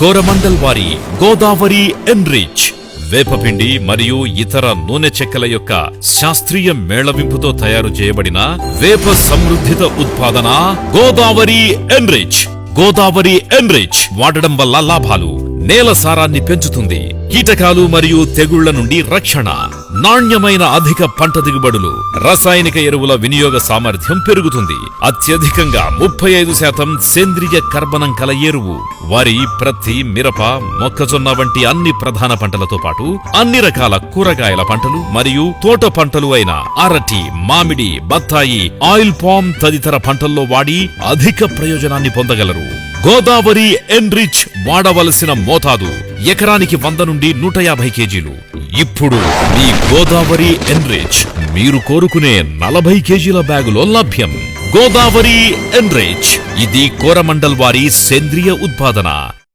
కోరమండల్ వారి గోదావరి ఎన్రిచ్ వేపపిండి మరియు ఇతర నూనె చెక్కల యొక్క శాస్త్రీయ మేళవింపుతో తయారు చేయబడిన వేప సమృద్ధిత ఉత్పాదన గోదావరి ఎన్రిచ్. గోదావరి ఎన్రిచ్ వాడడం వల్ల లాభాలు నేల సారాన్ని పెంచుతుంది. కీటకాలు మరియు తెగుళ్ళ నుండి రక్షణ. నాణ్యమైన అధిక పంట దిగుబడులు రసాయనిక ఎరువుల వినియోగ సామర్థ్యం పెరుగుతుంది. అత్యధికంగా ముప్పై ఐదు శాతం సేంద్రియ కర్బనం కల ఎరువు. వరి ప్రత్తి మిరప మొక్కజొన్న వంటి అన్ని ప్రధాన పంటలతో పాటు అన్ని రకాల కూరగాయల పంటలు మరియు తోట పంటలు అయిన అరటి మామిడి బత్తాయి ఆయిల్ పామ్ తదితర పంటల్లో వాడి అధిక ప్రయోజనాన్ని పొందగలరు. గోదావరి ఎన్రిచ్ వాడవలసిన మోతాదు. ఎకరానికి వంద నుండి నూట యాభై కేజీలు. ఇప్పుడు మీ గోదావరి ఎన్రిచ్. మీరు కోరుకునే నలభై కేజీల బ్యాగులో లభ్యం. గోదావరి ఎన్రిచ్. ఇది కోరమండల్ వారి సేంద్రియ ఉత్పాదన.